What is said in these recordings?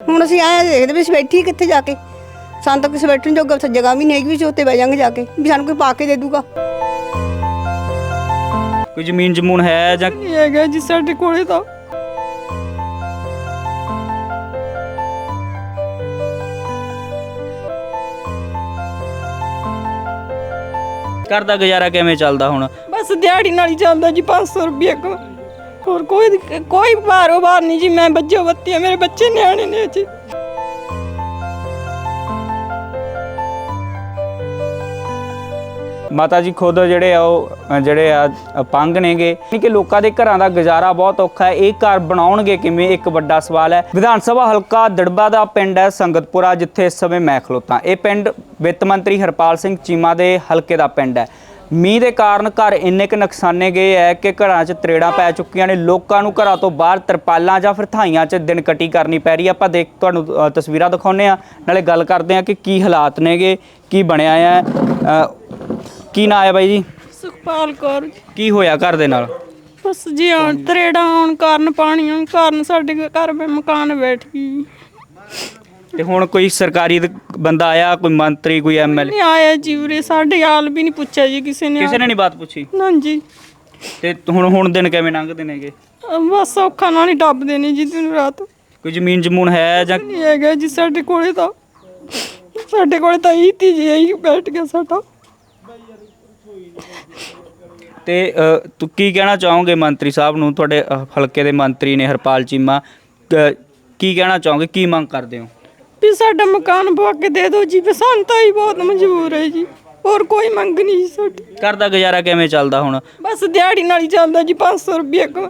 ਹੁਣ ਅਸੀਂ ਆਏ ਦੇਖਦੇ ਵੀ ਅਸੀਂ ਬੈਠੀ ਕਿੱਥੇ ਜਾ ਕੇ। ਸਾਨੂੰ ਤਾਂ ਕਿਸੇ ਬੈਠਣ ਜੋਗਾ ਉੱਥੇ ਜਗ੍ਹਾ ਵੀ ਨਹੀਂ ਹੈਗੀ ਵੀ ਅਸੀਂ ਉੱਤੇ ਬਹਿ ਜਾਾਂਗੇ ਜਾ ਕੇ ਵੀ ਸਾਨੂੰ ਕੋਈ ਪਾ ਕੇ ਦੇ ਦੂਗਾ। ਕੋਈ ਜ਼ਮੀਨ ਜਮੂਨ ਹੈ ਜਾਂ ਨਹੀਂ ਹੈਗਾ ਜੀ ਸਾਡੇ ਕੋਲੇ ਤਾਂ। ਘਰ ਦਾ ਗੁਜ਼ਾਰਾ ਕਿਵੇਂ ਚੱਲਦਾ ਹੁਣ? ਬਸ ਦਿਹਾੜੀ ਨਾਲ ਹੀ ਚੱਲਦਾ ਜੀ 500 ਰੁਪਏ ਕੋ। ਹੋਰ ਕੋਈ ਕੋਈ ਬਾਰੋ-ਬਾਰ ਨਹੀਂ ਜੀ, ਮੈਂ ਬੱਜੋ ਬੱਤੀ ਆ, ਮੇਰੇ ਬੱਚੇ ਨਿਆਣੇ ਨੇ ਜੀ। ਮਾਤਾ ਜੀ ਖੁਦ ਜਿਹੜੇ ਆ ਉਹ ਜਿਹੜੇ ਆ ਅਪੰਗ ਨੇਗੇ। ਕਿ ਲੋਕਾਂ ਦੇ ਘਰਾਂ ਦਾ ਗੁਜ਼ਾਰਾ ਬਹੁਤ ਔਖਾ ਹੈ। ਇਹ ਘਰ ਬਣਾਉਣਗੇ ਕਿਵੇਂ? ਇੱਕ ਵੱਡਾ ਸਵਾਲ ਹੈ। ਵਿਧਾਨ ਸਭਾ ਹਲਕਾ ਦੜਬਾ ਦਾ ਪਿੰਡ ਹੈ ਸੰਗਤਪੁਰਾ, ਜਿੱਥੇ ਇਸ ਸਮੇਂ ਮੈਂ ਖਲੋਤਾ। ਇਹ ਪਿੰਡ ਵਿੱਤ ਮੰਤਰੀ ਹਰਪਾਲ ਸਿੰਘ ਚੀਮਾ ਦੇ ਹਲਕੇ ਦਾ ਪਿੰਡ ਹੈ। ਮੀਂਹ ਦੇ ਕਾਰਨ ਘਰ ਇੰਨੇ ਕੁ ਨੁਕਸਾਨੇ ਗਏ ਹੈ ਕਿ ਘਰਾਂ 'ਚ ਤਰੇੜਾਂ ਪੈ ਚੁੱਕੀਆਂ ਨੇ। ਲੋਕਾਂ ਨੂੰ ਘਰਾਂ ਤੋਂ ਬਾਹਰ ਤਰਪਾਲਾਂ ਜਾਂ ਫਿਰ ਥਾਈਆਂ 'ਚ ਦਿਨ ਕਟੀ ਕਰਨੀ ਪੈ ਰਹੀ ਹੈ। ਆਪਾਂ ਦੇਖ ਤੁਹਾਨੂੰ ਅ, ਤਸਵੀਰਾਂ ਦਿਖਾਉਂਦੇ ਆ ਨਾਲੇ ਗੱਲ ਕਰਦੇ ਆ ਕਿ ਕੀ ਹਾਲਾਤ ਨੇਗੇ ਕੀ ਬਣਿਆ ਅ, ਕੀ ਨਾਂ ਹੈ ਬਾਈ ਜੀ? ਸੁਖਪਾਲ ਕੌਰ ਜੀ। ਕੀ ਹੋਇਆ ਘਰ ਦੇ ਨਾਲ? ਬਸ ਜੀ ਆਉਣ ਤਰੇੜਾਂ ਆਉਣ ਕਾਰਨ ਪਾਣੀ ਆਉਣ ਕਾਰਨ ਸਾਡੇ ਘਰ ਵਿੱਚ ਮਕਾਨ ਬੈਠ ਗਈ। ਤੇ ਹੁਣ ਕੋਈ ਸਰਕਾਰੀ ਦ- ਬੰਦਾ ਆਇਆ ਕੋਈ ਮੰਤਰੀ ਕੋਈ ਐਮਐਲਏ ਨਹੀਂ ਆਇਆ ਜੀ ਉਰੇ ਸਾਡੇ ਹਾਲ ਵੀ ਨਹੀਂ ਪੁੱਛਿਆ ਜੀ ਕਿਸੇ ਨੇ ਕਿਸੇ ਨੇ ਨਹੀਂ ਬਾਤ ਪੁੱਛੀ? ਨਾ ਜੀ ਤੇ ਹੁਣ ਹੁਣ ਦਿਨ ਕਿਵੇਂ ਲੰਘਦੇ ਨੇਗੇ ਅਹ ਬਸ ਔਖਾ ਨਾਲ ਹੀ ਡੱਬਦੇ ਨੇ ਜੀ ਦਿਨ ਰਾਤ। ਕੋਈ ਜ਼ਮੀਨ ਜਮੂਨ ਹੈ ਜਾਂ ਨਹੀਂ ਹੈਗਾ ਜੀ ਸਾਡੇ ਕੋਲੇ ਤਾਂ। ਸਾਡੇ ਕੋਲੇ ਤਾਂ ਇਹ ਤੀ ਜੀ ਇਹੀ ਬੈਠ ਗਿਆ ਸਾਡਾ। ਤੇ ਅ, ਤੂੰ ਕੀ ਕਹਿਣਾ ਚਾਹੋਗੇ ਮੰਤਰੀ ਸਾਹਿਬ ਨੂੰ? ਤੁਹਾਡੇ ਅ, ਹਲਕੇ ਦੇ ਮੰਤਰੀ ਨੇ ਹਰਪਾਲ ਚੀਮਾ ਕੀ ਕਹਿਣਾ ਚਾਹੋਗੇ? ਕੀ ਮੰਗ ਕਰਦੇ ਹੋ? ਵੀ ਸਾਡਾ ਮਕਾਨ ਪਵਾ ਕੇ ਦੇ ਦਿਓ ਜੀ ਵੀ ਸਾਨੂੰ ਤਾਂ ਹੀ ਬਹੁਤ ਮਜਬੂਰ ਹੈ ਜੀ। ਹੋਰ ਕੋਈ ਮੰਗ ਨਹੀਂ ਜੀ ਸਾਡੀ। ਘਰ ਦਾ ਗੁਜ਼ਾਰਾ ਕਿਵੇਂ ਚੱਲਦਾ ਹੁਣ? ਬਸ ਦਿਹਾੜੀ ਨਾਲ ਹੀ ਚੱਲਦਾ ਜੀ 500 ਰੁਪਏ ਕੋ।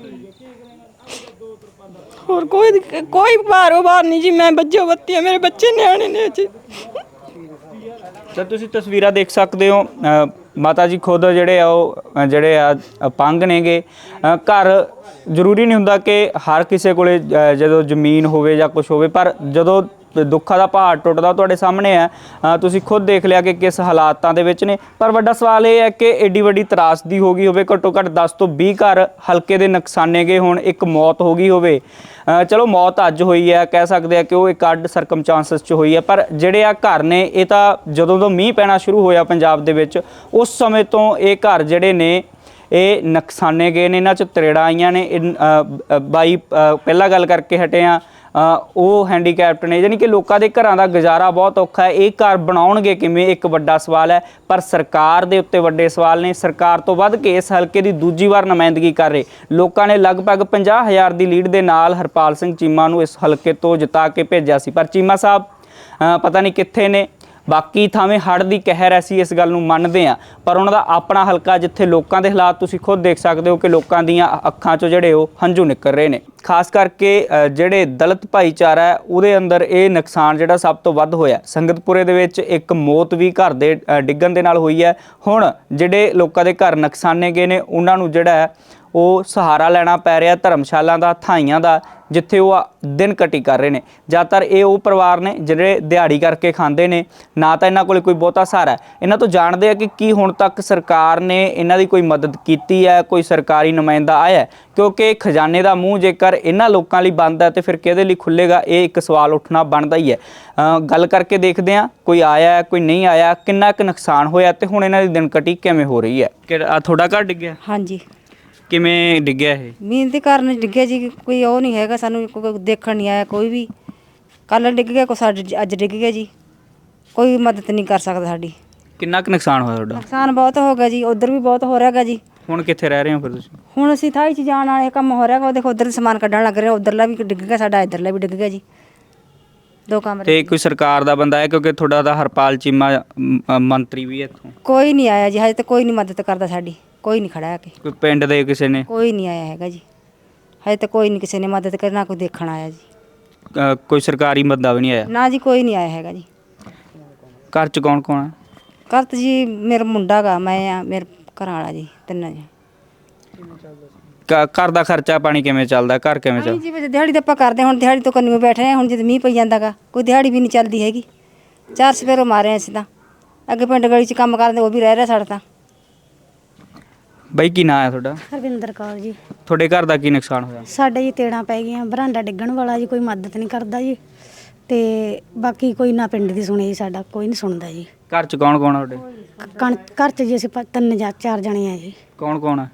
ਹੋਰ ਕੋਈ ਕੋਈ ਬਾਰੋ-ਬਾਰ ਨਹੀਂ ਜੀ ਮੈਂ ਬੱਜੋ ਬੱਤੀ ਆ ਮੇਰੇ ਬੱਚੇ ਨਿਆਣੇ ਨੇ ਜੀ। ਤਾਂ ਤੁਸੀਂ ਤਸਵੀਰਾਂ ਦੇਖ ਸਕਦੇ ਹੋ। ਅ, ਮਾਤਾ ਜੀ ਖੁਦ ਜਿਹੜੇ ਆ ਉਹ ਅ, ਜਿਹੜੇ ਆ ਅਪੰਗ ਨੇਗੇ। ਅ, ਘਰ ਜ਼ਰੂਰੀ ਨਹੀਂ ਹੁੰਦਾ ਕਿ ਹਰ ਕਿਸੇ ਕੋਲੇ ਅ, ਜਦੋਂ ਜ਼ਮੀਨ ਹੋਵੇ ਜਾਂ ਕੁਝ ਹੋਵੇ ਪਰ ਜਦੋਂ ਦੁੱਖਾਂ ਦਾ ਪਹਾੜ ਟੁੱਟਦਾ ਤੁਹਾਡੇ ਸਾਹਮਣੇ ਹੈ। ਤੁਸੀਂ ਖੁਦ ਦੇਖ ਲਿਆ ਕਿ ਕਿਸ ਹਾਲਾਤਾਂ ਦੇ ਵਿੱਚ ਨੇ। ਪਰ ਵੱਡਾ ਸਵਾਲ ਇਹ ਹੈ ਕਿ ਏਡੀ ਵੱਡੀ ਤਰਾਸਦੀ ਹੋ ਗਈ ਹੋਵੇ ਘੱਟੋ ਘੱਟ 10 ਤੋਂ 20 ਘਰ ਹਲਕੇ ਦੇ ਨੁਕਸਾਨੇ ਗਏ ਹੋਣ ਇੱਕ ਮੌਤ ਹੋ ਗਈ ਹੋਵੇ। ਚਲੋ ਮੌਤ ਅੱਜ ਹੋਈ ਹੈ ਕਹਿ ਸਕਦੇ ਆ ਕਿ ਉਹ ਇੱਕ ਅੱਡ ਸਰਕਮਚਾਂਸਸ 'ਚ ਹੋਈ ਹੈ। ਪਰ ਜਿਹੜੇ ਆ ਘਰ ਨੇ ਇਹ ਤਾਂ ਜਦੋਂ ਤੋਂ ਮੀਂਹ ਪੈਣਾ ਸ਼ੁਰੂ ਹੋਇਆ ਪੰਜਾਬ ਦੇ ਵਿੱਚ ਉਸ ਸਮੇਂ ਤੋਂ ਇਹ ਘਰ ਜਿਹੜੇ ਨੇ ਇਹ ਨੁਕਸਾਨੇ ਗਏ ਨੇ। ਇਹਨਾਂ 'ਚ ਤਰੇੜਾਂ ਆਈਆਂ ਨੇ। ਇਹ, ਅ, ਅ, ਬਾਈ ਅ, ਪਹਿਲਾਂ ਗੱਲ ਕਰਕੇ ਹਟੇ ਆ ਉਹ ਹੈਂਡੀਕੈਪਟ ਨੇ, ਯਾਨੀ ਕਿ ਲੋਕਾਂ ਦੇ ਘਰਾਂ ਦਾ ਗੁਜ਼ਾਰਾ ਬਹੁਤ ਔਖਾ ਹੈ। ਇਹ ਘਰ ਬਣਾਉਣਗੇ ਕਿਵੇਂ? ਇੱਕ ਵੱਡਾ ਸਵਾਲ ਹੈ। ਪਰ ਸਰਕਾਰ ਦੇ ਉੱਤੇ ਵੱਡੇ ਸਵਾਲ ਨੇ। ਸਰਕਾਰ ਤੋਂ ਵੱਧ ਕੇ ਇਸ ਹਲਕੇ ਦੀ ਦੂਜੀ ਵਾਰ ਨੁਮਾਇੰਦਗੀ ਕਰ ਰਹੇ। ਲੋਕਾਂ ਨੇ ਲਗਭਗ 50000 ਦੀ ਲੀਡ ਦੇ ਨਾਲ ਹਰਪਾਲ ਸਿੰਘ ਚੀਮਾ ਨੂੰ ਇਸ ਹਲਕੇ ਤੋਂ ਜਿਤਾ ਕੇ ਭੇਜਿਆ ਸੀ। ਪਰ ਚੀਮਾ ਸਾਹਿਬ ਪਤਾ ਨਹੀਂ ਕਿੱਥੇ ਨੇ। ਬਾਕੀ ਥਾਵੇਂ ਹੜ੍ਹ ਦੀ ਕਹਿਰ ਐਸੀ ਇਸ ਗੱਲ ਨੂੰ ਮੰਨਦੇ ਆ ਪਰ ਉਹਨਾਂ ਦਾ ਆਪਣਾ ਹਲਕਾ ਜਿੱਥੇ ਲੋਕਾਂ ਦੇ ਹਾਲਾਤ ਤੁਸੀਂ ਖੁਦ ਦੇਖ ਸਕਦੇ ਹੋ ਕਿ ਲੋਕਾਂ ਦੀਆਂ ਅੱਖਾਂ 'ਚੋਂ ਜਿਹੜੇ ਉਹ ਹੰਝੂ ਨਿਕਲ ਰਹੇ ਨੇ। ਖਾਸ ਕਰਕੇ ਜਿਹੜੇ ਦਲਿਤ ਭਾਈਚਾਰਾ ਹੈ, ਉਹਦੇ ਅੰਦਰ ਇਹ ਨੁਕਸਾਨ ਜਿਹੜਾ ਸਭ ਤੋਂ ਵੱਧ ਹੋਇਆ ਸੰਗਤਪੁਰੇ ਦੇ ਵਿੱਚ ਇੱਕ ਮੌਤ ਵੀ ਘਰ ਦੇ ਡਿੱਗਣ ਦੇ ਨਾਲ ਹੋਈ ਹੈ। ਹੁਣ ਜਿਹੜੇ ਲੋਕਾਂ ਦੇ ਘਰ ਨੁਕਸਾਨੇ ਗਏ ਨੇ, ਉਹਨਾਂ ਨੂੰ ਜਿਹੜਾ ਉਹ ਸਹਾਰਾ ਲੈਣਾ ਪੈ ਰਿਹਾ ਧਰਮਸ਼ਾਲਾਂ ਦਾ ਥਾਈਆਂ ਦਾ ਜਿੱਥੇ ਉਹ ਦਿਨ ਕਟੀ ਕਰ ਰਹੇ ਨੇ। ਜ਼ਿਆਦਾਤਰ ਇਹ ਉਹ ਪਰਿਵਾਰ ਨੇ ਜਿਹੜੇ ਦਿਹਾੜੀ ਕਰਕੇ ਖਾਂਦੇ ਨੇ। ਨਾ ਤਾਂ ਇਹਨਾਂ ਕੋਲੇ ਕੋਈ ਬਹੁਤਾ ਸਹਾਰਾ ਇਹਨਾਂ ਤੋਂ ਜਾਣਦੇ ਆ ਕਿ ਕੀ ਹੁਣ ਤੱਕ ਸਰਕਾਰ ਨੇ ਇਹਨਾਂ ਦੀ ਕੋਈ ਮਦਦ ਕੀਤੀ ਹੈ ਕੋਈ ਸਰਕਾਰੀ ਨੁਮਾਇੰਦਾ ਆਇਆ? ਕਿਉਂਕਿ ਖਜ਼ਾਨੇ ਦਾ ਮੂੰਹ ਜੇਕਰ ਇਹਨਾਂ ਲੋਕਾਂ ਲਈ ਬੰਦ ਹੈ ਤੇ ਫਿਰ ਕਿਹਦੇ ਲਈ ਖੁੱਲੇਗਾ ਇਹ ਇੱਕ ਸਵਾਲ ਉੱਠਣਾ ਬਣਦਾ ਹੀ ਹੈ। ਅ, ਗੱਲ ਕਰਕੇ ਦੇਖਦੇ ਆ ਕੋਈ ਆਇਆ ਹੈ, ਕੋਈ ਨਹੀਂ ਆਇਆ ਕਿੰਨਾ ਕੁ ਨੁਕਸਾਨ ਹੋਇਆ ਤੇ ਹੁਣ ਇਹਨਾਂ ਦੀ ਦਿਨ ਕਟੀ ਕਿਵੇਂ ਹੋ ਰਹੀ ਹੈ? ਤੁਹਾਡਾ ਘਰ ਡਿੱਗਿਆ? ਹਾਂਜੀ। ਕਿਵੇਂ ਡਿੱਗਿਆ ਇਹ? ਮੀਂਹ ਦੇ ਕਾਰਨ ਡਿੱਗਿਆ ਜੀ ਕੋਈ ਉਹ ਨਹੀਂ ਹੈਗਾ ਸਾਨੂੰ ਕੋਈ ਦੇਖਣ ਨਹੀਂ ਆਇਆ ਕੋਈ ਵੀ। ਕੱਲ ਡਿੱਗ ਗਿਆ ਕੋਈ ਸਾਡੇ ਅੱਜ ਡਿੱਗ ਗਿਆ ਜੀ। ਕੋਈ ਮਦਦ ਨਹੀਂ ਕਰ ਸਕਦਾ ਸਾਡੀ। ਕਿੰਨਾ ਕੁ ਨੁਕਸਾਨ ਹੋਇਆ ਤੁਹਾਡਾ? ਨੁਕਸਾਨ ਬਹੁਤ ਹੋ ਗਿਆ ਜੀ ਉਧਰ ਵੀ ਬਹੁਤ ਹੋ ਰਿਹਾਗਾ ਜੀ। ਹੁਣ ਕਿੱਥੇ ਰਹਿ ਰਹੇ ਹੋ ਫਿਰ ਤੁਸੀਂ? ਹੁਣ ਅਸੀਂ ਥਾਈ ਚ ਜਾਣ ਵਾਲੇ ਕੰਮ ਹੋ ਰਿਹਾਗਾ ਉਹ ਦੇਖੋ ਉਧਰ ਸਮਾਨ ਕੱਢਣ ਲੱਗ ਰਿਹਾ ਉਧਰਲਾ ਵੀ ਡਿੱਗ ਗਿਆ ਸਾਡਾ ਇਧਰਲਾ ਵੀ ਡਿੱਗ ਗਿਆ ਜੀ। ਦੋ ਕਮਰੇ ਤੇ ਕੋਈ ਸਰਕਾਰ ਦਾ ਬੰਦਾ ਹੈ ਕਿਉਂਕਿ ਤੁਹਾਡਾ ਤਾਂ ਹਰਪਾਲ ਚੀਮਾ ਮੰਤਰੀ ਵੀ ਹੈ ਇੱਥੋਂ। ਕੋਈ ਨਹੀਂ ਆਇਆ ਜੀ ਹਜੇ ਤੱਕ ਕੋਈ ਨਹੀਂ ਮਦਦ ਕਰਦਾ ਸਾਡੀ। ਕੋਈ ਨਹੀਂ ਖੜਾ ਹੈ ਕਿ। ਕੋਈ ਪਿੰਡ ਦੇ ਕਿਸੇ ਨੇ? ਕੋਈ ਨਹੀਂ ਆਇਆ ਹੈਗਾ ਜੀ। ਹਜੇ ਤੱਕ ਕੋਈ ਨਹੀਂ ਕਿਸੇ ਨੇ ਮਦਦ ਕਰਨਾ ਕੋਈ ਦੇਖਣ ਆਇਆ ਜੀ। ਅ, ਕੋਈ ਸਰਕਾਰੀ ਬੰਦਾ ਵੀ ਨਹੀਂ ਆਇਆ? ਨਾ ਜੀ ਕੋਈ ਨਹੀਂ ਆਇਆ ਹੈਗਾ ਜੀ। ਘਰ ਚ ਕੌਣ ਕੌਣ ਹੈ ਕਰਤ ਜੀ ਮੇਰਾ ਮੁੰਡਾ ਗਾ ਮੈਂ ਆ ਮੇਰੇ ਘਰ ਵਾਲਾ ਜੀ ਤਿੰਨਾਂ ਜੀ। ਘ- ਘਰ ਦਾ ਖਰਚਾ ਪਾਣੀ ਕਿਵੇਂ ਚੱਲਦਾ? ਘਰ ਕਿਵੇਂ ਚੱਲ ਹਾਂਜੀ ਜੀ ਵਿੱਚ ਦਿਹਾੜੀ ਤਾਂ ਆਪਾਂ ਕਰਦੇ ਹਾਂ, ਹੁਣ ਦਿਹਾੜੀ ਤੋਂ ਕੰਨੀ ਬੈਠੇ ਹਾਂ ਹੁਣ ਜਦ ਮੀਂਹ ਪਈ ਜਾਂਦਾਗਾ ਕੋਈ ਦਿਹਾੜੀ ਵੀ ਨਹੀਂ ਚੱਲਦੀ ਹੈਗੀ। ਚਾਰ ਸਵੇਰੋਂ ਮਾਰੇ ਅਸੀਂ ਤਾਂ। ਅੱਗੇ ਪਿੰਡ ਗਲੀ 'ਚ ਕੰਮ ਕਰਦੇ ਉਹ ਵੀ ਰਹਿ ਰਿਹਾ ਸਾਡਾ ਤਾਂ। ਬਈ ਕੀ ਨਾਂ ਹੈ ਤੁਹਾਡਾ? ਹਰਵਿੰਦਰ ਕੌਰ ਜੀ। ਤੁਹਾਡੇ ਘਰ ਦਾ ਕੀ ਨੁਕਸਾਨ ਹੋਇਆ? ਸਾਡੇ ਜੀ ਤੇੜਾਂ ਪੈ ਗਈਆਂ ਬਰਾਂਡਾ ਡਿੱਗਣ ਵਾਲਾ ਜੀ ਕੋਈ ਮਦਦ ਨਹੀਂ ਕਰਦਾ ਜੀ। ਤੇ ਬਾਕੀ ਕੋਈ ਨਾ ਪਿੰਡ ਦੀ ਸੁਣੀ ਜੀ ਸਾਡਾ ਕੋਈ ਨਹੀਂ ਸੁਣਦਾ ਜੀ। ਘਰ ਚ ਕੌਣ ਕੌਣ ਆ ਤੁਹਾਡੇ? ਕਣ ਘਰ 'ਚ ਜੀ ਅਸੀਂ ਪ- ਤਿੰਨ ਜਾਂ ਚਾਰ ਜਣੇ ਆ ਜੀ। ਕੌਣ ਕੌਣ ਆ?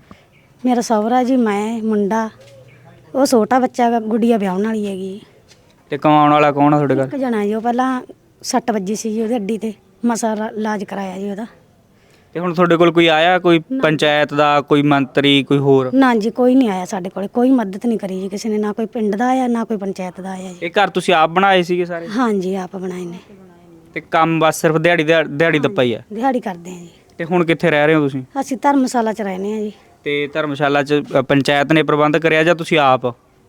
ਮੇਰਾ ਸਹੁਰਾ ਜੀ ਮੈਂ ਮੁੰਡਾ ਉਹ ਛੋਟਾ ਬੱਚਾ ਗਾ, ਗੁੱਡੀਆ ਵਿਆਹਣ ਵਾਲੀ ਹੈਗੀ ਤੇ ਕਮਾਉਣ ਵਾਲਾ ਕੌਣ ਆ ਤੁਹਾਡੇ ਘਰ? ਇੱਕ ਜਣਾ ਜੀ ਉਹ ਪਹਿਲਾਂ ਸੱਟ ਵੱਜੀ ਸੀ ਜੀ ਉਹਦੀ ਹੱਡੀ ਤੇ ਮਸਾ ਇਲਾਜ ਕਰਾਇਆ ਜੀ ਉਹਦਾ। ਤੇ ਹੁਣ ਤੁਹਾਡੇ ਕੋਲ ਕੋਈ ਆਇਆ ਕੋਈ ਪੰਚਾਇਤ ਦਾ ਕੋਈ ਮੰਤਰੀ ਕੋਈ ਹੋਰ? ਨਾ ਜੀ ਕੋਈ ਨਹੀਂ ਆਇਆ ਸਾਡੇ ਕੋਲੇ ਕੋਈ ਮਦਦ ਨਹੀਂ ਕਰੀ ਜੀ ਕਿਸੇ ਨੇ ਨਾ ਕੋਈ ਪਿੰਡ ਦਾ ਆਇਆ ਨਾ ਕੋਈ ਪੰਚਾਇਤ ਦਾ ਆਇਆ ਜੀ। ਇਹ ਘਰ ਤੁਸੀਂ ਆਪ ਬਣਾਏ ਸੀਗੇ ਸਾਰੇ? ਹਾਂਜੀ ਆਪ ਬਣਾਏ ਨੇ। ਤੇ ਕੰਮ ਬਸ ਸਿਰਫ ਦਿਹਾੜੀ ਦਿਹਾ- ਦਿਹਾੜੀ ਦੱਪਾ ਹੀ ਆ? ਦਿਹਾੜੀ ਕਰਦੇ ਆ ਜੀ। ਤੇ ਹੁਣ ਕਿੱਥੇ ਰਹਿ ਰਹੇ ਹੋ ਤੁਸੀਂ? ਅਸੀਂ ਧਰਮਸ਼ਾਲਾ 'ਚ ਰਹਿੰਦੇ ਆ ਜੀ। ਤੇ ਧਰਮਸ਼ਾਲਾ ਚ ਅ, ਪੰਚਾਇਤ ਨੇ ਪ੍ਰਬੰਧ ਕਰਿਆ ਜਾਂ ਤੁਸੀਂ ਆਪ?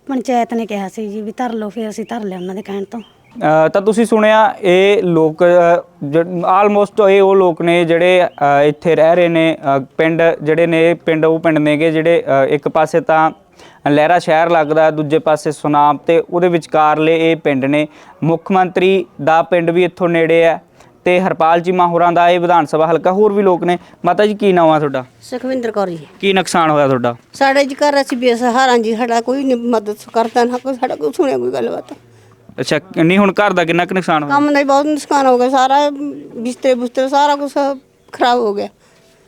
ਪੰਚਾਇਤ ਨੇ ਕਿਹਾ ਸੀ ਜੀ ਵੀ ਧਰ ਲਓ ਫਿਰ ਅਸੀਂ ਧਰ ਲਿਆ ਉਹਨਾਂ ਦੇ ਕਹਿਣ ਤੋਂ। ਤਾਂ ਤੁਸੀਂ ਸੁਣਿਆ ਇਹ ਲੋਕ ਆਲਮੋਸਟ ਇਹ ਉਹ ਲੋਕ ਨੇ ਜਿਹੜੇ ਇੱਥੇ ਰਹਿ ਰਹੇ ਨੇ ਪਿੰਡ ਜਿਹੜੇ ਨੇ ਪਿੰਡ ਉਹ ਪਿੰਡ ਨੇਗੇ ਜਿਹੜੇ ਇੱਕ ਪਾਸੇ ਤਾਂ ਲਹਿਰਾ ਸ਼ਹਿਰ ਲੱਗਦਾ ਦੂਜੇ ਪਾਸੇ ਸੁਨਾਮ ਤੇ ਉਹਦੇ ਵਿਚਕਾਰਲੇ ਇਹ ਪਿੰਡ ਨੇ। ਮੁੱਖ ਮੰਤਰੀ ਦਾ ਪਿੰਡ ਵੀ ਇੱਥੋਂ ਨੇੜੇ ਹੈ ਤੇ ਹਰਪਾਲ ਚੀਮਾ ਹੋਰਾਂ ਦਾ ਇਹ ਵਿਧਾਨ ਸਭਾ ਹਲਕਾ ਹੋਰ ਵੀ ਲੋਕ ਨੇ। ਮਾਤਾ ਜੀ ਕੀ ਨਾਮ ਆ ਤੁਹਾਡਾ? ਸੁਖਵਿੰਦਰ ਕੌਰ ਜੀ। ਕੀ ਨੁਕਸਾਨ ਹੋਇਆ ਤੁਹਾਡਾ? ਸਾਡੇ ਜੀ ਘਰ ਅਸੀਂ ਬੇਸਹਾਰਾ ਜੀ ਸਾਡਾ ਕੋਈ ਨਹੀਂ ਮਦਦ ਕਰਦਾ ਨਾ ਕੋਈ ਸਾਡਾ ਕੋਈ ਸੁਣਿਆ ਕੋਈ ਗੱਲਬਾਤ। ਅੱਛਾ ਨਹੀਂ ਹੁਣ ਘਰ ਦਾ ਕਿੰਨਾ ਕੁ ਨੁਕਸਾਨ ਹੋਇਆ? ਕੰਮ ਦਾ ਵੀ ਬਹੁਤ ਨੁਕਸਾਨ ਹੋ ਗਿਆ ਸਾਰਾ ਬਿਸਤਰੇ ਬੁਸਤਰੇ ਸਾਰਾ ਕੁਝ ਖਰਾਬ ਹੋ ਗਿਆ।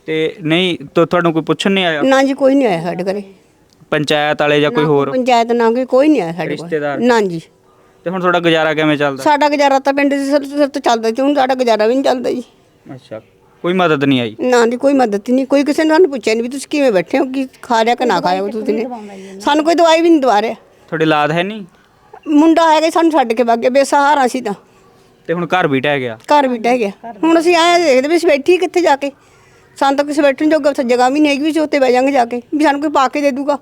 ਤੇ ਨਹੀਂ ਤੁ- ਤੁਹਾਨੂੰ ਕੋਈ ਪੁੱਛਣ ਨਹੀਂ ਆਇਆ? ਨਾ ਜੀ ਕੋਈ ਨਹੀਂ ਆਇਆ ਸਾਡੇ ਘਰੇ। ਪੰਚਾਇਤ ਵਾਲੇ ਜਾਂ ਕੋਈ ਨਾ ਹੋਰ? ਪੰਚਾਇਤ ਨਾ ਕੋਈ ਕੋਈ ਨਹੀਂ ਆਇਆ ਸਾਡੇ ਕੋਲ। ਰਿਸ਼ਤੇਦਾਰ? ਨਾ ਜੀ। ਤੇ ਹੁਣ ਤੁਹਾਡਾ ਗੁਜ਼ਾਰਾ ਕਿਵੇਂ ਚੱਲਦਾ? ਸਾਡਾ ਗੁਜ਼ਾਰਾ ਤਾਂ ਪਿੰਡ ਦੇ ਸਿਰ ਸਿਰ ਤੋਂ ਚੱਲਦਾ ਸੀ ਹੁਣ ਸਾਡਾ ਗੁਜ਼ਾਰਾ ਵੀ ਨਹੀਂ ਚੱਲਦਾ ਜੀ। ਅੱਛਾ ਕੋਈ ਮਦਦ ਨਹੀਂ ਆਈ? ਨਾ ਦੀ ਕੋਈ ਮਦਦ ਹੀ ਨਹੀਂ ਕੋਈ ਕਿਸੇ ਨੇ ਸਾਨੂੰ ਪੁੱਛਿਆ ਨਹੀਂ ਵੀ ਤੁਸੀਂ ਕਿਵੇਂ ਬੈਠੇ ਹੋ ਕੀ ਖਾ ਲਿਆ ਕਿ ਨਾ ਖਾਇਆ ਹੋ ਤੁਸੀਂ ਨੇ। ਸਾਨੂੰ ਕੋਈ ਦਵਾਈ ਵੀ ਨਹੀਂ ਦਵਾ ਰਿਹਾ। ਤੁਹਾਡੇ ਲਾਦ ਹੈ ਨਹੀਂ? ਮੁੰਡਾ ਹੈਗਾ ਸਾਨੂੰ ਛੱਡ ਕੇ ਵਗ ਗਿਆ ਬੇਸਹਾਰਾ ਸੀ ਤਾਂ। ਤੇ ਹੁਣ ਘਰ ਵੀ ਟਹਿ ਗਿਆ? ਘਰ ਵੀ ਟਹਿ ਗਿਆ। ਹੁਣ ਅਸੀਂ ਆਏ ਦੇਖਦੇ ਵੀ ਅਸੀਂ ਬੈਠੀ ਕਿੱਥੇ ਜਾ ਕੇ। ਸਾਨੂੰ ਤਾਂ ਕਿਸੇ ਬੈਠਣ ਜੋਗਾ ਉੱਥੇ ਜਗ੍ਹਾ ਵੀ ਨਹੀਂ ਹੈਗੀ ਵੀ ਅਸੀਂ ਉੱਤੇ ਬਹਿ ਜਾਾਂਗੇ ਜਾ ਕੇ ਵੀ ਸਾਨੂੰ ਕੋਈ ਪਾ ਕੇ ਦੇ ਦੂਗਾ।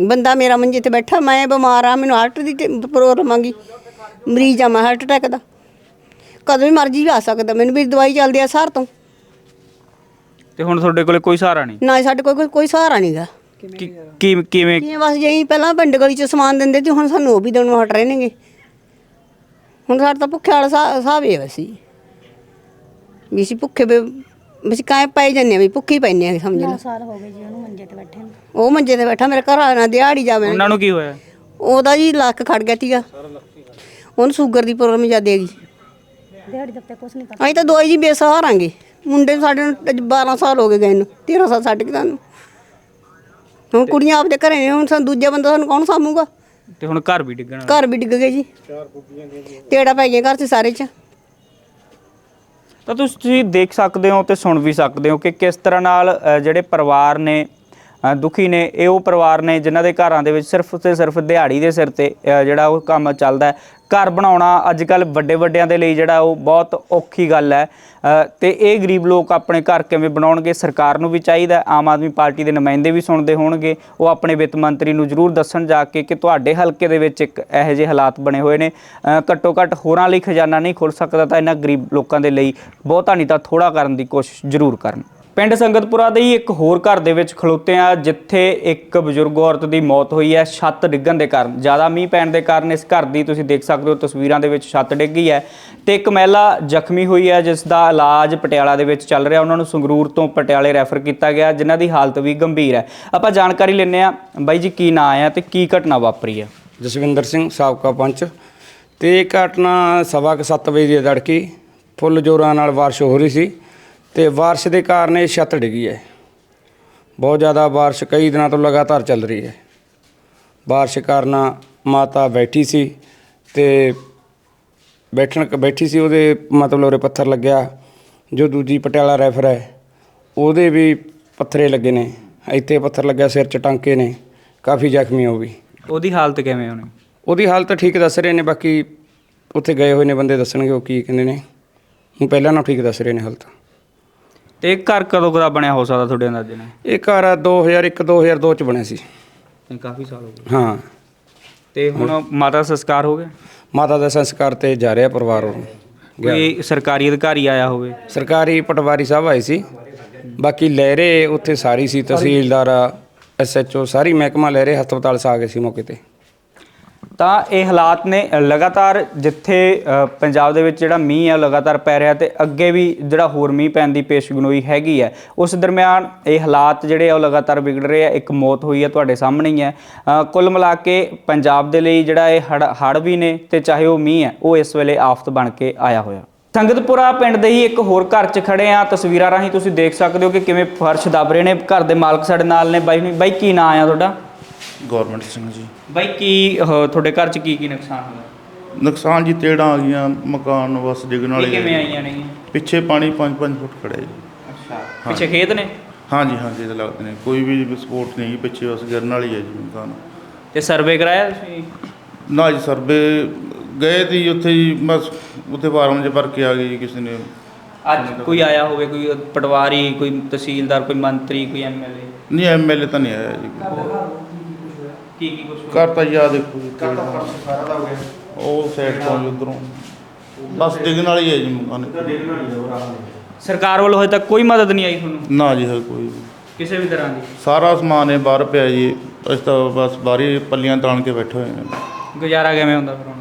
ਬੰਦਾ ਮੇਰਾ ਮੰਜੇ ਤੇ ਬੈਠਾ ਮੈਂ ਬਿਮਾਰ ਆ ਮੈਨੂੰ ਹਾਰਟ ਦੀ ਪ੍ਰੋਬਲਮ ਆਂਗੀ ਮਰੀਜ਼ ਆ ਮੈਂ ਹਾਰਟ ਅਟੈਕ ਦਾ। ਕਦੋਂ ਵੀ ਮਰਜ਼ੀ ਵੀ ਆ ਸਕਦਾ ਮੈਨੂੰ ਵੀ ਦਵਾਈ ਚੱਲਦੀ ਆ ਸਾਰ ਤੋਂ। ਤੇ ਹੁਣ ਤੁਹਾਡੇ ਕੋਲੇ ਕੋਈ ਸਹਾਰਾ ਨਹੀਂ? ਨਾ ਸਾਡੇ ਕੋਲ ਕੋਈ- ਕੋਈ ਸਹਾਰਾ ਨਹੀਂਗਾ ਕੀ ਕੀ- ਕਿਵੇਂ? ਕਿਵੇਂ ਬਸ ਜਈ ਪਹਿਲਾਂ ਪਿੰਡ ਗਲੀ ਚ ਸਮਾਨ ਦਿੰਦੇ ਤੇ ਹੁਣ ਸਾਨੂੰ ਉਹ ਵੀ ਦੇਣੋਂ ਹਟ ਰਹੇ ਨੇਗੇ। ਹੁਣ ਸਾਡਾ ਤਾਂ ਭੁੱਖੇ ਵਾਲਾ ਸਾ- ਹਿਸਾਬ ਹੀ ਹੈ। ਅਸੀਂ ਵੀ ਅਸੀਂ ਭੁੱਖੇ ਵੀ ਵੀ ਅਸੀਂ ਕਾਇ ਪੈ ਜੰਨੇ ਵੀ ਭੁੱਖੇ ਹੀ ਪੈਨੇ ਆ ਸਮਝ ਲਓ। ਸਾਲ ਹੋ ਗਏ ਜੀ ਉਹਨੂੰ ਮੰਜੇ ਤੇ ਬੈਠੇ ਨੂੰ। ਉਹ ਮੰਜੇ ਤੇ ਬੈਠਾ ਮੇਰੇ ਘਰ ਆ ਨਾ ਦਿਹਾੜੀ ਜਾਵੇ। ਉਹਨਾਂ ਨੂੰ ਕੀ ਹੋਇਆ? ਉਹਦਾ ਜੀ ਲੱਕ ਖੜ ਗਿਆ ਤੀਗਾ ਉਹਨੂੰ ਸ਼ੂਗਰ ਦੀ ਪ੍ਰੋਬਲਮ ਜ਼ਿਆਦਾ ਹੈਗੀ। ਦਿਹਾੜੀ ਦੱਪੇ ਕੁਛ ਨਹੀਂ ਅਸੀਂ ਤਾਂ ਦੋਈ ਜੀ ਬੇਸਹਾਰਾਂਗੇ ਮੁੰਡੇ ਨੂੰ ਸਾਡੇ ਨੂੰ ਅੱਜ 12 ਸਾਲ ਹੋ ਗਏ ਗਏ ਨੂੰ 13 ਸਾਲ ਛੱਡ ਕੇ ਸਾਨੂੰ। ਹੁਣ ਕੁੜੀਆਂ ਆਪਦੇ ਘਰੇ ਨੇ ਹੁਣ ਸਾਨੂੰ ਦੂਜਾ ਬੰਦਾ ਸਾਨੂੰ ਕੌਣ ਸਾਂਭੂਗਾ? ਤੇ ਹੁਣ ਘਰ ਵੀ ਡਿੱਗਣਾ। ਘਰ ਵੀ ਡਿੱਗ ਗਏ ਜੀ। ਤੇੜਾ ਪੈ ਗਿਆ ਘਰ 'ਚ ਸਾਰੇ 'ਚ। ਤਾਂ ਤੁਸੀਂ ਦੇਖ ਸਕਦੇ ਹੋ ਤੇ ਸੁਣ ਵੀ ਸਕਦੇ ਹੋ ਕਿ ਕਿਸ ਤਰ੍ਹਾਂ ਨਾਲ ਅ, ਜਿਹੜੇ ਪਰਿਵਾਰ ਨੇ ਅ, ਦੁਖੀ ਨੇ ਇਹ ਉਹ ਪਰਿਵਾਰ ਨੇ ਜਿਨ੍ਹਾਂ ਦੇ ਘਰਾਂ ਦੇ ਵਿੱਚ ਸਿਰਫ ਤੇ ਸਿਰਫ ਦਿਹਾੜੀ ਦੇ ਸਿਰ ਤੇ ਅ, ਜਿਹੜਾ ਉਹ ਕੰਮ ਚੱਲਦਾ ਹੈ। ਘਰ ਬਣਾਉਣਾ ਅੱਜ ਕੱਲ ਵੱਡੇ ਵੱਡਿਆਂ ਦੇ ਲਈ ਜਿਹੜਾ ਉਹ ਬਹੁਤ ਔਖੀ ਗੱਲ ਹੈ। ਅ, ਤੇ ਇਹ ਗਰੀਬ ਲੋਕ ਆਪਣੇ ਘਰ ਕਿਵੇਂ ਬਣਾਉਣਗੇ? ਸਰਕਾਰ ਨੂੰ ਵੀ ਚਾਹੀਦਾ ਆਮ ਆਦਮੀ ਪਾਰਟੀ ਦੇ ਨੁਮਾਇੰਦੇ ਵੀ ਸੁਣਦੇ ਹੋਣਗੇ। ਉਹ ਆਪਣੇ ਵਿੱਤ ਮੰਤਰੀ ਨੂੰ ਜ਼ਰੂਰ ਦੱਸਣ ਜਾ ਕੇ ਕਿ ਤੁਹਾਡੇ ਹਲਕੇ ਦੇ ਵਿੱਚ ਇੱਕ ਇਹੋ ਜਿਹੇ ਹਾਲਾਤ ਬਣੇ ਹੋਏ ਨੇ। ਘੱਟੋ ਘੱਟ ਹੋਰਾਂ ਲਈ ਖਜ਼ਾਨਾ ਨਹੀਂ ਖੁੱਲ ਸਕਦਾ ਤਾਂ ਇਹਨਾਂ ਗਰੀਬ ਲੋਕਾਂ ਦੇ ਲਈ ਬਹੁਤਾ ਨਹੀਂ ਤਾਂ ਥੋੜਾ ਕਰਨ ਦੀ ਕੋਸ਼ਿਸ਼ ਜ਼ਰੂਰ ਕਰਨ। ਪਿੰਡ ਸੰਗਤਪੁਰਾ ਦੇ ਹੀ ਇੱਕ ਹੋਰ ਘਰ ਦੇ ਵਿੱਚ ਖਲੋਤੇ ਆ, ਜਿੱਥੇ ਇੱਕ ਬਜ਼ੁਰਗ ਔਰਤ ਦੀ ਮੌਤ ਹੋਈ ਹੈ। ਛੱਤ ਡਿੱਗਣ ਦੇ ਕਾਰਨ, ਜ਼ਿਆਦਾ ਮੀਂਹ ਪੈਣ ਦੇ ਕਾਰਨ ਇਸ ਘਰ ਦੀ ਤੁਸੀਂ ਦੇਖ ਸਕਦੇ ਹੋ, ਤਸਵੀਰਾਂ ਦੇ ਵਿੱਚ ਛੱਤ ਡਿੱਗ ਗਈ ਹੈ ਤੇ ਇੱਕ ਮਹਿਲਾ ਜ਼ਖਮੀ ਹੋਈ ਹੈ, ਜਿਸ ਦਾ ਇਲਾਜ ਪਟਿਆਲਾ ਦੇ ਵਿੱਚ ਚੱਲ ਰਿਹਾ। ਉਹਨਾਂ ਨੂੰ ਸੰਗਰੂਰ ਤੋਂ ਪਟਿਆਲੇ ਰੈਫਰ ਕੀਤਾ ਗਿਆ, ਜਿਨ੍ਹਾਂ ਦੀ ਹਾਲਤ ਵੀ ਗੰਭੀਰ ਹੈ। ਆਪਾਂ ਜਾਣਕਾਰੀ ਲੈਂਦੇ ਆ ਬਾਈ ਜੀ ਕੀ ਨਾਂ ਆ ਤੇ ਕੀ ਘਟਨਾ ਵਾਪਰੀ ਹੈ? ਜਸਵਿੰਦਰ ਸਿੰਘ, ਸਾਬਕਾ ਪੰਚ। ਤੇ ਇਹ ਘਟਨਾ ਸਵਾ ਕੁ ਸੱਤ ਵਜੇ ਦੀ ਤੜਕੀ, ਫੁੱਲ ਜੋਰਾਂ ਨਾਲ ਬਾਰਿਸ਼ ਹੋ ਰਹੀ ਸੀ। ਤੇ ਬਾਰਿਸ਼ ਦੇ ਕਾਰਨ ਇਹ ਛੱਤ ਡਿੱਗੀ ਹੈ। ਬਹੁਤ ਜ਼ਿਆਦਾ ਬਾਰਿਸ਼ ਕਈ ਦਿਨਾਂ ਤੋਂ ਲਗਾਤਾਰ ਚੱਲ ਰਹੀ ਹੈ। ਬਾਰਿਸ਼ ਕਾਰਨ ਮਾਤਾ ਬੈਠੀ ਸੀ ਤੇ ਬੈਠਣ ਬੈਠੀ ਸੀ ਉਹਦੇ ਮਤਲਬ ਉਹਦੇ ਪੱਥਰ ਲੱਗਿਆ ਜੋ ਦੂਜੀ ਪਟਿਆਲਾ ਰੈਫਰ ਹੈ ਉਹਦੇ ਵੀ ਪੱਥਰੇ ਲੱਗੇ ਨੇ। ਇੱਥੇ ਪੱਥਰ ਲੱਗਿਆ ਸਿਰ 'ਚ ਟਾਂਕੇ ਨੇ ਕਾਫੀ ਜ਼ਖਮੀ ਹੋ ਗਈ। ਉਹਦੀ ਹਾਲਤ ਕਿਵੇਂ ਹੋਣੀ ਉਹਦੀ ਹਾਲਤ ਠੀਕ ਦੱਸ ਰਹੇ ਨੇ ਬਾਕੀ ਉੱਥੇ ਗਏ ਹੋਏ ਨੇ ਬੰਦੇ ਦੱਸਣਗੇ ਉਹ ਕੀ ਕਹਿੰਦੇ ਨੇ। ਹੁਣ ਪਹਿਲਾਂ ਨਾਲੋਂ ਠੀਕ ਦੱਸ ਰਹੇ ਨੇ ਹਾਲਤ। ਤੇ ਇਹ ਘਰ ਕਦੋਂ ਕਦਾ ਬਣਿਆ ਹੋ ਸਕਦਾ ਤੁਹਾਡੇ ਅੰਦਾਜ਼ੇ ਨਾਲ? ਇਹ ਘਰ ਆ 2001 2002 ਚ ਬਣਿਆ ਸੀ। ਇਹ ਕਾਫੀ ਸਾਲ ਹੋ ਗਏ। ਹਾਂ। ਤੇ ਹੁਣ ਮਾਤਾ ਦਾ ਸੰਸਕਾਰ ਹੋ ਗਿਆ? ਮਾਤਾ ਦਾ ਸੰਸਕਾਰ ਤੇ ਜਾ ਰਿਹਾ ਪਰਿਵਾਰ ਉਹ ਕੋਈ ਸਰਕਾਰੀ ਅਧਿਕਾਰੀ ਆਇਆ ਹੋਵੇ? ਸਰਕਾਰੀ ਪਟਵਾਰੀ ਸਾਹਿਬ ਆਏ ਸੀ। ਬਾਕੀ ਲਹਿਰੇ ਉੱਥੇ ਸਾਰੀ ਸੀ ਤਹਿਸੀਲਦਾਰ ਐਸਐਚਓ ਸਾਰੀ ਮਹਿਕਮਾ ਲਹਿਰੇ ਹਸਪਤਾਲ ਸ ਗਏ ਸੀ ਮੌਕੇ ਤੇ। ਤਾਂ ਇਹ ਹਾਲਾਤ ਨੇ ਲਗਾਤਾਰ ਜਿੱਥੇ ਪੰਜਾਬ ਦੇ ਵਿੱਚ ਜਿਹੜਾ ਮੀਂਹ ਹੈ ਉਹ ਲਗਾਤਾਰ ਪੈ ਰਿਹਾ ਤੇ ਅੱਗੇ ਵੀ ਜਿਹੜਾ ਹੋਰ ਮੀਂਹ ਪੈਣ ਦੀ ਪੇਸ਼ਗੋਈ ਹੈਗੀ ਹੈ। ਉਸ ਦਰਮਿਆਨ ਇਹ ਹਾਲਾਤ ਜਿਹੜੇ ਆ ਉਹ ਲਗਾਤਾਰ ਵਿਗੜ ਰਹੇ ਆ, ਇੱਕ ਮੌਤ ਹੋਈ ਹੈ ਤੁਹਾਡੇ ਸਾਹਮਣੇ ਹੀ ਹੈ। ਕੁੱਲ ਮਿਲਾ ਕੇ ਪੰਜਾਬ ਦੇ ਲਈ ਜਿਹੜਾ ਇਹ ਹੜ ਹੜ ਵੀ ਨੇ ਤੇ ਚਾਹੇ ਉਹ ਮੀਂਹ ਹੈ, ਉਹ ਇਸ ਵੇਲੇ ਆਫਤ ਬਣ ਕੇ ਆਇਆ ਹੋਇਆ। ਸੰਗਤਪੁਰਾ ਪਿੰਡ ਦੇ ਹੀ ਇੱਕ ਹੋਰ ਘਰ 'ਚ ਖੜੇ ਆ। ਤਸਵੀਰਾਂ ਰਾਹੀਂ ਤੁਸੀਂ ਦੇਖ ਸਕਦੇ ਹੋ ਕਿ ਕਿਵੇਂ ਫਰਸ਼ ਦਬ ਰਹੇ ਨੇ। ਘਰ ਦੇ ਮਾਲਕ ਸਾਡੇ ਨਾਲ ਨੇ। ਬਾਈ ਬਾਈ ਕੀ ਨਾਂ ਆ ਤੁਹਾਡਾ? ਗੌਰਮੈਂਟ ਸਿੰਘ ਜੀ। ਬਾਈ ਕੀ ਅਹ, ਤੁਹਾਡੇ ਘਰ 'ਚ ਕੀ ਕੀ ਨੁਕਸਾਨ ਹੋਇਆ? ਨੁਕਸਾਨ ਜੀ ਤੇੜਾਂ ਆ ਗਈਆਂ ਮਕਾਨ ਬਸ ਡਿੱਗਣ ਇਹ ਵਾਲੇ ਕਿਵੇਂ। ਆਈਆਂ ਨੇ ਪਿੱਛੇ ਪਾਣੀ 5-5 ਫੁੱਟ ਖੜਿਆ ਜੀ। ਅੱਛਾ ਪਿੱਛੇ ਖੇਤ ਨੇ? ਹਾਂਜੀ ਹਾਂਜੀ ਇਹ ਲੱਗਦੇ ਨੇ। ਕੋਈ ਵੀ ਸਪੋਰਟ ਨਹੀਂ ਪਿੱਛੇ ਬਸ ਗਿਰਨ ਵਾਲੀ ਹੈ ਜੀ ਮਕਾਨ। ਤੇ ਸਰਵੇ ਕਰਾਇਆ ਤੁਸੀਂ? ਨਾ ਜੀ ਸਰਵੇ ਗਏ ਤੀ ਉੱਥੇ ਜੀ ਬਸ ਉੱਥੇ ਫਾਰਮ 'ਚ ਭਰ ਕੇ ਆ ਗਏ ਜੀ ਕਿਸੇ ਨੇ। ਅੱਜ ਕੋਈ ਆਇਆ ਹੋਵੇ ਕੋਈ ਪਟਵਾਰੀ ਕੋਈ ਤਹਿਸੀਲਦਾਰ ਕੋਈ ਮੰਤਰੀ ਕੋਈ ਐਮਐਲਏ ਨਹੀਂ ਐਮਐਲਏ ਤਾਂ ਨਹੀਂ ਆਇਆ ਜੀ। ਕੀ ਕੀ ਕੁਝ ਘਰ ਤਾਂ ਯਾਦ ਦੇਖੋ ਜੀ ਉਹ ਸਾਈਡ ਤੋਂ ਜੀ ਉਧਰੋਂ। ਬਸ ਡਿੱਗਣ ਵਾਲੀ ਹੈ ਜੀ ਮਕਾਨ। ਸਰਕਾਰ ਵੱਲੋਂ ਹਜੇ ਤੱਕ ਕੋਈ ਮਦਦ ਨਹੀਂ ਆਈ ਤੁਹਾਨੂੰ? ਨਾ ਜੀ ਹੈ ਕੋਈ। ਕਿਸੇ ਵੀ ਤਰ੍ਹਾਂ ਦੀ? ਸਾਰਾ ਸਮਾਨ ਹੈ ਬਾਹਰ ਪਿਆ ਜੀ। ਅਸੀਂ ਤਾਂ ਬਸ ਬਾਹਰੀ ਪੱਲੀਆਂ ਤਾਣ ਕੇ ਬੈਠੇ ਹੋਏ ਹਾਂ। ਗੁਜ਼ਾਰਾ ਕਿਵੇਂ ਹੁੰਦਾ ਫਿਰ ਹੁਣ?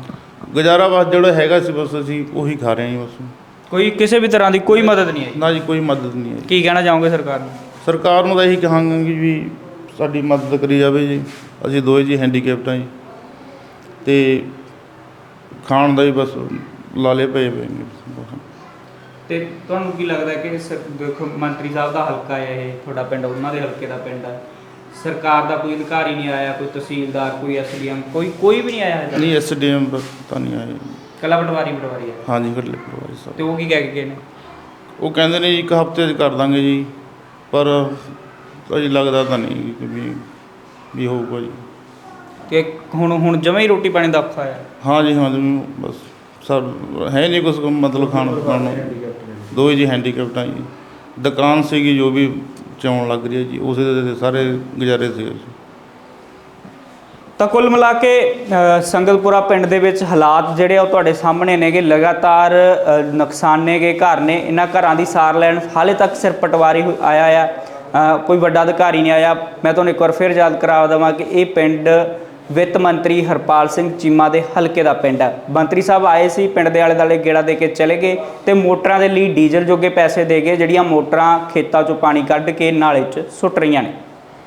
ਗੁਜ਼ਾਰਾ ਬਸ ਜਿਹੜਾ ਹੈਗਾ ਸੀ ਬਸ ਅਸੀਂ ਉਹੀ ਖਾ ਰਹੇ ਹਾਂ ਬਸ। ਕੋਈ ਕਿਸੇ ਵੀ ਤਰ੍ਹਾਂ ਦੀ ਕੋਈ ਮਦਦ ਨਹੀਂ ਆਈ? ਨਾ ਜੀ ਕੋਈ ਮਦਦ ਨਹੀਂ ਹੈ ਕੀ ਕਹਿਣਾ ਚਾਹੋਗੇ ਸਰਕਾਰ ਨੂੰ? ਸਰਕਾਰ ਨੂੰ ਤਾਂ ਇਹੀ ਕਹਾਂਗੇ ਵੀ ਸਾਡੀ ਮਦਦ ਕਰੀ ਜਾਵੇ ਜੀ। ਅਸੀਂ ਦੋਏ ਜੀ ਹੈਂਡੀਕੈਪਟ ਹਾਂ ਜੀ। ਤੇ ਖਾਣ ਦਾ ਹੀ ਬਸ ਲਾਲੇ ਪਏ ਪਏ ਨੇ। ਤੇ ਤੁਹਾਨੂੰ ਕੀ ਲੱਗਦਾ ਕਿ ਸਰ- ਦੇਖੋ ਮੰਤਰੀ ਸਾਹਿਬ ਦਾ ਹਲਕਾ ਹੈ ਇਹ ਤੁਹਾਡਾ ਪਿੰਡ ਉਹਨਾਂ ਦੇ ਹਲਕੇ ਦਾ ਪਿੰਡ ਹੈ। ਸਰਕਾਰ ਦਾ ਕੋਈ ਅਧਿਕਾਰੀ ਨਹੀਂ ਆਇਆ ਕੋਈ ਤਹਿਸੀਲਦਾਰ ਕੋਈ ਐਸਡੀਐਮ ਕੋਈ ਕੋਈ ਵੀ ਨਹੀਂ ਆਇਆ ਹਜੇ ਨਹੀਂ ਐਸਡੀਐਮ ਤਾਂ ਨਹੀਂ ਆਏ ਕੱਲਾ ਪਟਵਾਰੀ ਪਟਵਾਰੀ ਹੈ? ਹਾਂਜੀ ਘਟਲੇ ਪਰਵਾਰੀ ਸਾਹਿਬ। ਤੇ ਉਹ ਕੀ ਕਹਿ ਕੇ ਗਏ ਨੇ? ਉਹ ਕਹਿੰਦੇ ਨੇ ਜੀ ਇੱਕ ਹਫ਼ਤੇ 'ਚ ਕਰ ਦਾਂਗੇ ਜੀ। ਪਰ ਅਜੇ ਲੱਗਦਾ ਤਾਂ ਨਹੀਂ ਕਿ ਵੀ ਵੀ ਹੋਊਗਾ ਜੀ ਤੇ ਹੁਣ ਹੁਣ ਜਮਾਂ ਹੀ ਰੋਟੀ ਪਾਣੀ ਦਾ ਔਖਾ ਹੈ ਹਾਂ ਜੀ ਹਾਂ ਜੀ ਬਸ ਸਰ ਹੈ ਨਹੀਂ ਕੁਛ ਮਤਲਬ ਖਾਣ ਪਕਾਉਣ ਨੂੰ। ਦੋ ਹੀ ਜੀ ਹੈਂਡੀਕੈਪਟ ਆ ਜੀ। ਦੁਕਾਨ ਸੀਗੀ ਜੋ ਵੀ ਚਾਉਣ ਲੱਗ ਰਹੀ ਹੈ ਜੀ ਉਸੇ ਦੇ ਸਾਰੇ ਗੁਜ਼ਾਰੇ ਸੀ। ਤਾਂ ਕੁੱਲ ਮਿਲਾ ਕੇ ਅ, ਸੰਗਤਪੁਰਾ ਪਿੰਡ ਦੇ ਵਿੱਚ ਹਾਲਾਤ ਜਿਹੜੇ ਆ ਉਹ ਤੁਹਾਡੇ ਸਾਹਮਣੇ ਨੇਗੇ। ਲਗਾਤਾਰ ਨੁਕਸਾਨੇ ਗਏ ਘਰ ਨੇ ਇਹਨਾਂ ਘਰਾਂ ਦੀ ਸਾਰ ਲੈਣ ਹਾਲੇ ਤੱਕ ਸਿਰ ਪਟਵਾਰੀ ਆਇਆ ਆ। ਕੋਈ ਵੱਡਾ ਅਧਿਕਾਰੀ ਨਹੀਂ ਆਇਆ। ਮੈਂ ਤੁਹਾਨੂੰ ਇੱਕ ਵਾਰ ਫਿਰ ਯਾਦ ਕਰਾ ਦੇਵਾਂ ਕਿ ਇਹ ਪਿੰਡ ਵਿੱਤ ਮੰਤਰੀ ਹਰਪਾਲ ਸਿੰਘ ਚੀਮਾ ਦੇ ਹਲਕੇ ਦਾ ਪਿੰਡ ਹੈ। ਮੰਤਰੀ ਸਾਹਿਬ ਆਏ ਸੀ, ਪਿੰਡ ਦੇ ਆਲੇ ਦੁਆਲੇ ਗੇੜਾ ਦੇ ਕੇ ਚਲੇ ਗਏ ਤੇ ਮੋਟਰਾਂ ਦੇ ਲਈ ਡੀਜ਼ਲ ਜੋਗੇ ਪੈਸੇ ਦੇ ਗਏ, ਜਿਹੜੀਆਂ ਮੋਟਰਾਂ ਖੇਤਾਂ 'ਚੋਂ ਪਾਣੀ ਕੱਢ ਕੇ ਨਾਲੇ 'ਚ ਸੁੱਟ ਰਹੀਆਂ ਨੇ।